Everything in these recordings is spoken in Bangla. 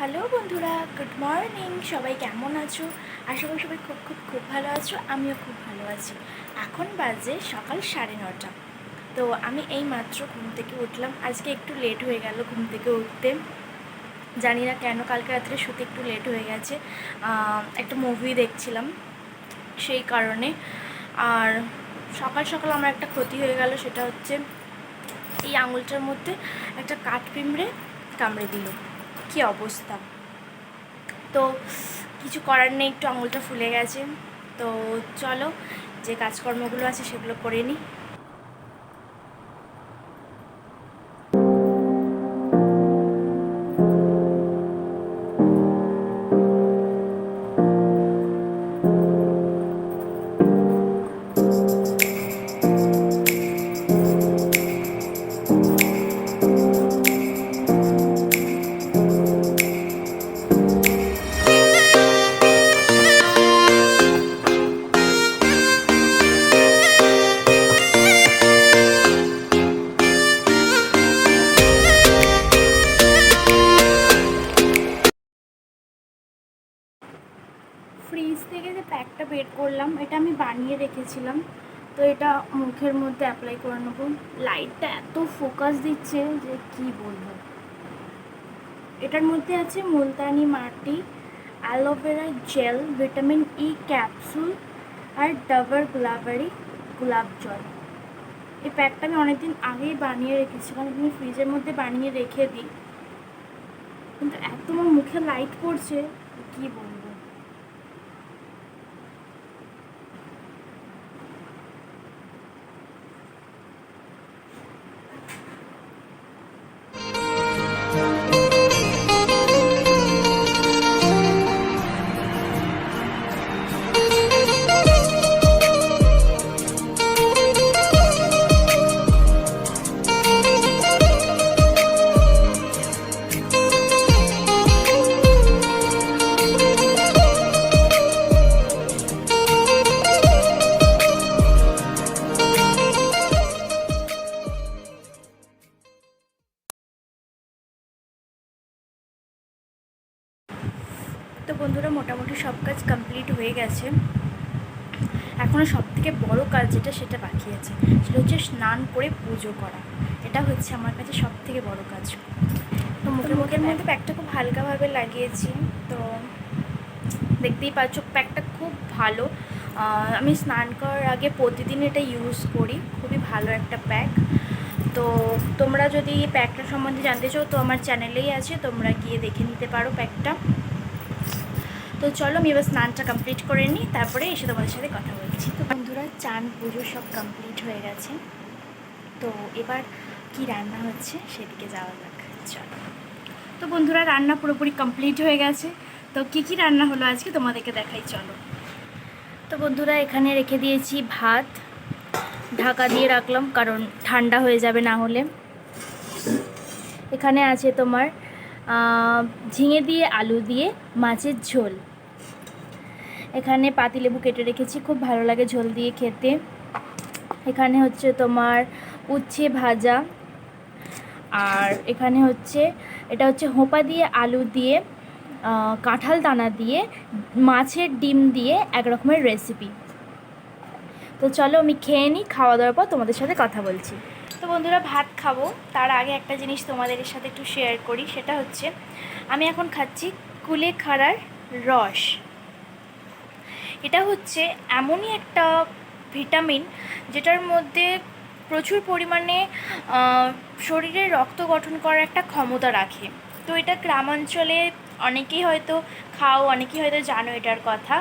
হ্যালো বন্ধুরা, গুড মর্নিং। সবাই কেমন আছো? আশা করি সবাই খুব খুব খুব ভালো আছো, আমিও খুব ভালো আছি। এখন বাজে সকাল সাড়ে নটা। তো আমি এই মাত্র ঘুম থেকে উঠলাম। আজকে একটু লেট হয়ে গেল ঘুম থেকে উঠতে। জানি না কেন কালকে রাত্রে শুতে একটু লেট হয়ে গেছে। একটা মুভি দেখছিলাম সেই কারণে। আর সকাল সকাল আমার একটা ক্ষতি হয়ে গেল, সেটা হচ্ছে এই আঙুলটার মধ্যে একটা কাঠ পিঁমড়ে কামড়ে দিল। কি অবস্থা? তো কিছু করার নেই, একটু আঙুলটা ফুলে গেছে। তো চলো, যে কাজকর্মগুলো আছে সেগুলো করে নিই। ফ্রিজ থেকে যে প্যাকটা বের করলাম, এটা আমি বানিয়ে রেখেছিলাম। তো এটা মুখের মধ্যে অ্যাপ্লাই করে নেব। লাইটটা এত ফোকাস দিচ্ছে যে কি বলব। এটার মধ্যে আছে Multani mitti aloe vera gel vitamin E capsule আর ডাবর গুলাবারি গোলাপ জল এই প্যাকটা আমি অনেকদিন আগেই বানিয়ে রেখেছিলাম আমি ফ্রিজের মধ্যে বানিয়ে রেখে দিই। কিন্তু এত মুখে লাইট পড়ছে, কি বলব। মোটামুটি সব কাজ কমপ্লিট হয়ে গেছে। এখনও সব থেকে বড়ো কাজ যেটা সেটা বাকি আছে সেটা হচ্ছে স্নান করে পুজো করা। এটা হচ্ছে আমার কাছে সব থেকে বড়ো কাজ। তো মুখে মুখের মধ্যে প্যাকটা খুব হালকাভাবে লাগিয়েছি তো দেখতেই পাচ্ছ প্যাকটা খুব ভালো। আমি স্নান করার আগে প্রতিদিন এটা ইউজ করি খুবই ভালো একটা প্যাক। তো তোমরা যদি এই প্যাকটা সম্বন্ধে জানতে চাও তো আমার চ্যানেলেই আছে তোমরা গিয়ে দেখে নিতে পারো প্যাকটা। তো চলো আমি এবার স্নানটা কমপ্লিট করে নিই, তারপরে এসে তোমাদের সাথে কথা বলছি। তো বন্ধুরা, চান পুজো সব কমপ্লিট হয়ে গেছে। তো এবার কি রান্না হচ্ছে সেদিকে যাওয়া যাক, চলো। তো বন্ধুরা, রান্না পুরোপুরি কমপ্লিট হয়ে গেছে। তো কি কি রান্না হলো আজকে তোমাদেরকে দেখাই, চলো। তো বন্ধুরা, এখানে রেখে দিয়েছি ভাত। ঢাকা দিয়ে রাখলাম, কারণ ঠান্ডা হয়ে যাবে না হলে। এখানে আছে তোমার ঝিঙে দিয়ে, আলু দিয়ে, মাছের ঝোল। এখানে পাতিলেবু কেটে রেখেছি, খুব ভালো লাগে ঝোল দিয়ে খেতে। এখানে হচ্ছে তোমার উচ্ছে ভাজা, আর এখানে হচ্ছে, এটা হচ্ছে হোপা দিয়ে, আলু দিয়ে কাঁঠাল দানা দিয়ে, মাছের ডিম দিয়ে এক রকমের রেসিপি তো চলো আমি খেয়ে নিই, খাওয়া দাওয়ার পর তোমাদের সাথে কথা বলছি। তো বন্ধুরা, ভাত খাব। তার আগে একটা জিনিস তোমাদের সাথে একটু শেয়ার করি, সেটা হচ্ছে, আমি এখন খাচ্ছি কুলেখাড়ার রস। এটা হচ্ছে এমনই একটা ভিটামিন যেটার মধ্যে প্রচুর পরিমাণে শরীরে রক্ত গঠন করার একটা ক্ষমতা রাখে। তো এটা গ্রামাঞ্চলে অনেকেই হয়তো খাও, অনেকেই হয়তো জানো এটার কথা।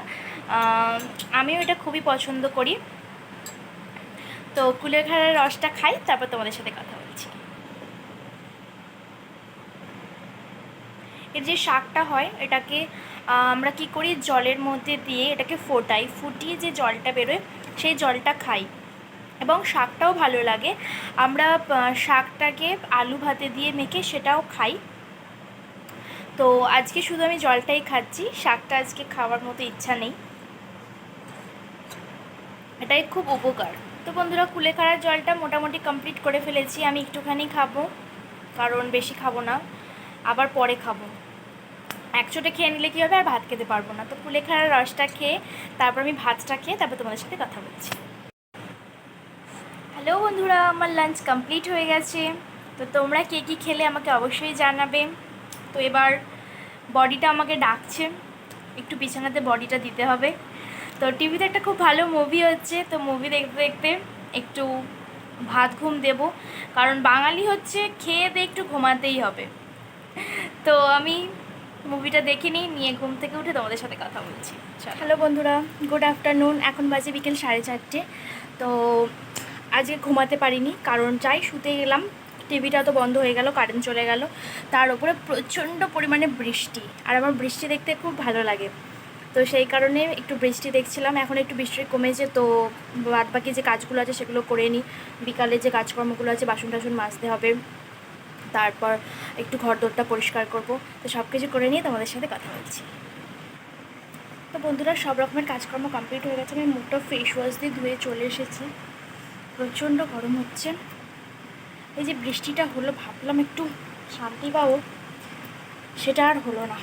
আমিও এটা খুবই পছন্দ করি। তো কুলেখাড়ার রসটা খাই, তারপর তোমাদের সাথে কথা বলছি। এর যে শাকটা হয়, এটাকে আমরা কি করি? জলের মধ্যে দিয়ে এটাকে ফোটাই। ফুটিয়ে যে জলটা বেরোয়, সেই জলটা খাই। এবং শাকটাও ভালো লাগে। আমরা শাকটাকে আলু ভাতে দিয়ে মেখে সেটাও খাই। তো আজকে শুধু আমি জলটাই খাচ্ছি। শাকটা আজকে খাওয়ার মতো ইচ্ছা নেই। এটাই খুব উপকার। তো বন্ধুরা, কুলেখাড়ার জলটা মোটামুটি কমপ্লিট করে ফেলেছি। আমি একটুখানি খাব, কারণ বেশি খাব না। আবার পরে খাব। একচোটে খেয়ে নিলে কী হবে? আর ভাত খেতে পারব না। তো কুলেখাড়ার রসটা খেয়ে তারপর আমি ভাতটা খেয়ে তারপর তোমাদের সাথে কথা বলছি। হ্যালো বন্ধুরা, আমার লাঞ্চ কমপ্লিট হয়ে গেছে। তো তোমরা কে কী খেলে আমাকে অবশ্যই জানাবে। তো এবার বডিটা আমাকে ডাকছে। একটু বিছানাতে বডিটা দিতে হবে। তো টিভিতে একটা খুব ভালো মুভি হচ্ছে। তো মুভি দেখতে দেখতে একটু ভাত ঘুম দেব। কারণ বাঙালি হচ্ছে, খেয়ে দিয়ে একটু ঘুমাতেই হবে। তো আমি মুভিটা দেখে নিই, নিয়ে ঘুম থেকে উঠে তোমাদের সাথে কথা বলছি। হ্যালো বন্ধুরা, গুড আফটারনুন। এখন বাজে বিকেল সাড়ে চারটে। তো আজকে ঘুমাতে পারিনি, কারণ চাই শুতে গেলাম, টিভিটা তো বন্ধ হয়ে গেল কারেন্ট চলে গেল। তার উপরে প্রচণ্ড পরিমাণে বৃষ্টি, আর আমার বৃষ্টি দেখতে খুব ভালো লাগে। তো সেই কারণে একটু বৃষ্টি দেখছিলাম, এখন একটু বৃষ্টি কমেছে তো বাদ বাকি যে কাজগুলো আছে সেগুলো করে নিই। বিকালে যে কাজকর্মগুলো আছে বাসন টাসন মাজতে হবে। তারপর একটু ঘর দোরটা পরিষ্কার করব। তো সব কিছু করে নিয়ে তোমাদের সাথে কথা বলছি। তো বন্ধুরা, সব রকমের কাজকর্ম কমপ্লিট হয়ে গেছে। আমি মুখটা ফেস ওয়াশ দিয়ে ধুয়ে চলে এসেছি। প্রচণ্ড গরম হচ্ছে। এই যে বৃষ্টিটা হলো, ভাবলাম একটু শান্তি পাবো। সেটা আর হলো না।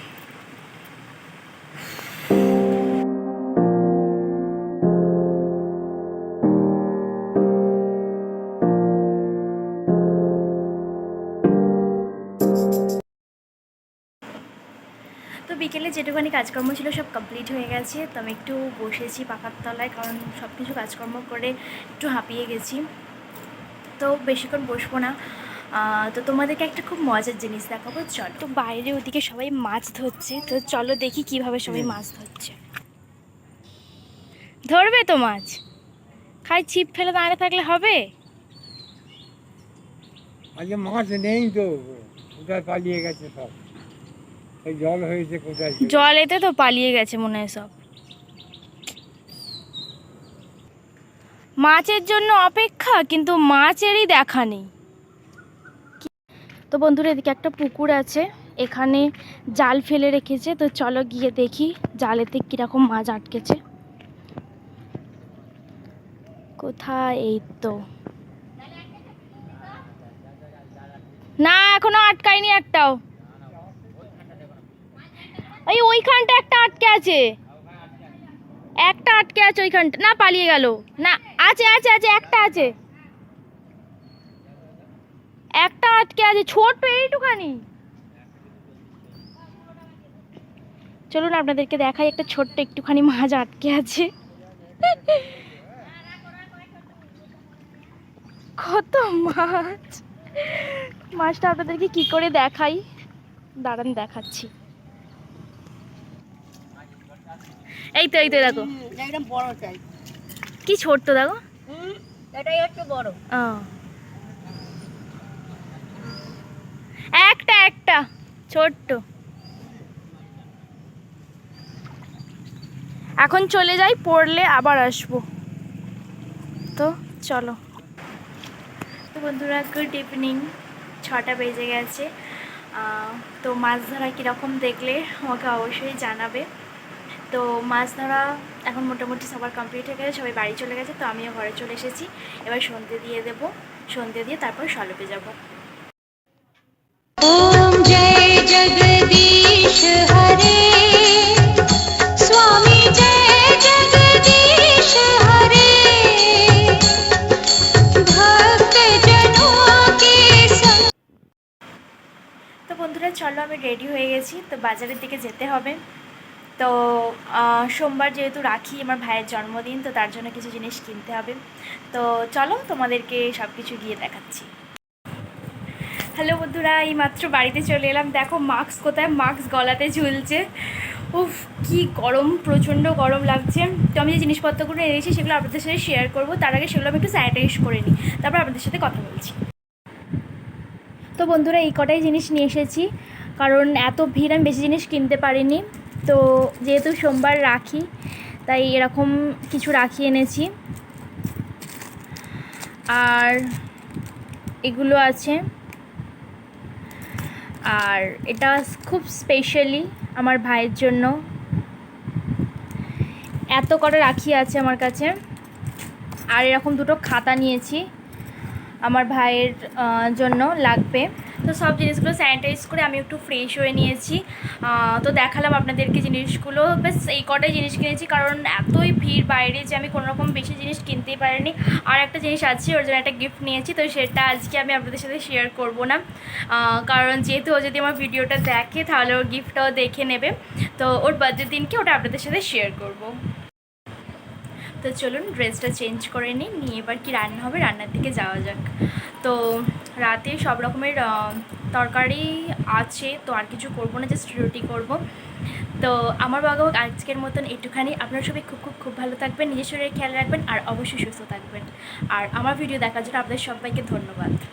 বিকেলে যেটুখানি কাজকর্ম ছিল সব কমপ্লিট হয়ে গেছে। তো আমি একটু বসেছি পাকার তলায় কারণ সব কিছু কাজকর্ম করে একটু হাঁপিয়ে গেছি। তো বেশিক্ষণ বসবো না। তো তোমাদেরকে একটা খুব মজার জিনিস দেখাবো। চল। তো বাইরে ওদিকে সবাই মাছ ধরছে তো চলো দেখি কীভাবে সবাই মাছ ধরছে। ধরবে তো মাছ? খাই ছিপ ফেলে দাঁড়িয়ে থাকলে হবে? আজকে মাছ নেই তো পালিয়ে গেছে সব? জল হয়েছে কোথায়? জলেতে তো পালিয়ে গেছে মনে হয় সব। মাছের জন্য অপেক্ষা, কিন্তু মাছেরই দেখা নেই। তো বন্ধুরা, এদিকে একটা পুকুর আছে, এখানে জাল ফেলে রেখেছে। তো চলো গিয়ে দেখি জালেতে কীরকম মাছ আটকেছে। কোথায়? এই তো। না, এখনও আটকায়নি একটাও। ওই ওইখানটা একটা আটকে আছে। একটা আটকে আছে ওইখানটা। না, পালিয়ে গেল। না, আছে আছে আছে, একটা আছে। একটা আটকে আছে। ছোট এইটুখানি। চলুন আপনাদেরকে দেখাই, একটা ছোট্ট একটুখানি মাছ আটকে আছে। কত মাছ। মাছটা আপনাদেরকে কি করে দেখাই? দাঁড়ান, দেখাচ্ছি। এই তো এই তো দেখো। একদম বড় চাই। কি ছোট্ট দেখো। এটাই একটু বড়। একটা একটা ছোট্ট। এখন চলে যাই পড়লে আবার আসব। তো চলো। তো বন্ধুরা গুড ইভিনিং ছটা বেজে গেছে। আহ, তো মাছ ধরা কীরকম দেখলে আমাকে অবশ্যই জানাবে। তো মাছ ধরা এখন মোটামুটি সবার কমপ্লিট হয়ে গেছে সবাই বাড়ি চলে গেছে তো আমিও ঘরে চলে এসেছি। এবার সন্ধে দিয়ে দেব সন্ধে দিয়ে তারপর সলপে যাব। ওম জয় তো বন্ধুরা চলো আমি রেডি হয়ে গেছি তো বাজারের দিকে যেতে হবে। তো সোমবার যেহেতু রাখি আমার ভাইয়ের জন্মদিন, তো তার জন্য কিছু জিনিস কিনতে হবে। তো চলো তোমাদেরকে সব কিছু গিয়ে দেখাচ্ছি। হ্যালো বন্ধুরা, এই মাত্র বাড়িতে চলে এলাম। দেখো মাস্ক কোথায়? মাস্ক গলাতে ঝুলছে। উফ, কি গরম, প্রচণ্ড গরম লাগছে। তো আমি যে জিনিসপত্রগুলো এনেছি, সেগুলো আপনাদের সাথে শেয়ার করব। তার আগে সেগুলো আমি একটু স্যানিটাইজ করে নিই। তারপর আপনাদের সাথে কথা বলছি। তো বন্ধুরা, এই কটাই জিনিস নিয়ে এসেছি। কারণ এত ভিড়, আমি বেশি জিনিস কিনতে পারিনি। তো যেহেতু সোমবার রাখি, তাই এরকম কিছু রাখি এনেছি। আর এগুলো আছে। আর এটা খুব স্পেশালি আমার ভাইয়ের জন্য। এত কটা রাখি আছে আমার কাছে। আর এরকম দুটো খাতা নিয়েছি। আমার ভাইয়ের জন্য লাগবে। তো সব জিনিসগুলো স্যানিটাইজ করে আমি একটু ফ্রেশ হয়ে নিয়েছি। তো দেখালাম আপনাদেরকে জিনিসগুলো। বেশ, এই কটাই জিনিস কিনেছি কারণ এতই ভিড় বাইরে যে আমি কোনো রকম বেশি জিনিস কিনতেই পারিনি। আর একটা জিনিস আছে, ওর জন্য একটা গিফট নিয়েছি, তো সেটা আজকে আমি আপনাদের সাথে শেয়ার করব না। কারণ যেহেতু ও যদি আমার ভিডিওটা দেখে, তাহলে ওর গিফটটাও দেখে নেবে। তো ওর বার্থডে দিনকে ওটা আপনাদের সাথে শেয়ার করব। তো চলুন ড্রেসটা চেঞ্জ করে নিই, নিয়ে এবার কি রান্না হবে, রান্নার দিকে যাওয়া যাক। তো রাতে সব রকমের তরকারি আছে, তো আর কিছু করব না জাস্ট রুটি করব। তো আমার বাবা আজকের মতন একটুখানি আপনারা সবাই খুব খুব খুব ভালো থাকবেন, নিজের শরীরের খেয়াল রাখবেন, আর অবশ্যই সুস্থ থাকবেন। আর আমার ভিডিও দেখার জন্য আপনাদের সবাইকে ধন্যবাদ।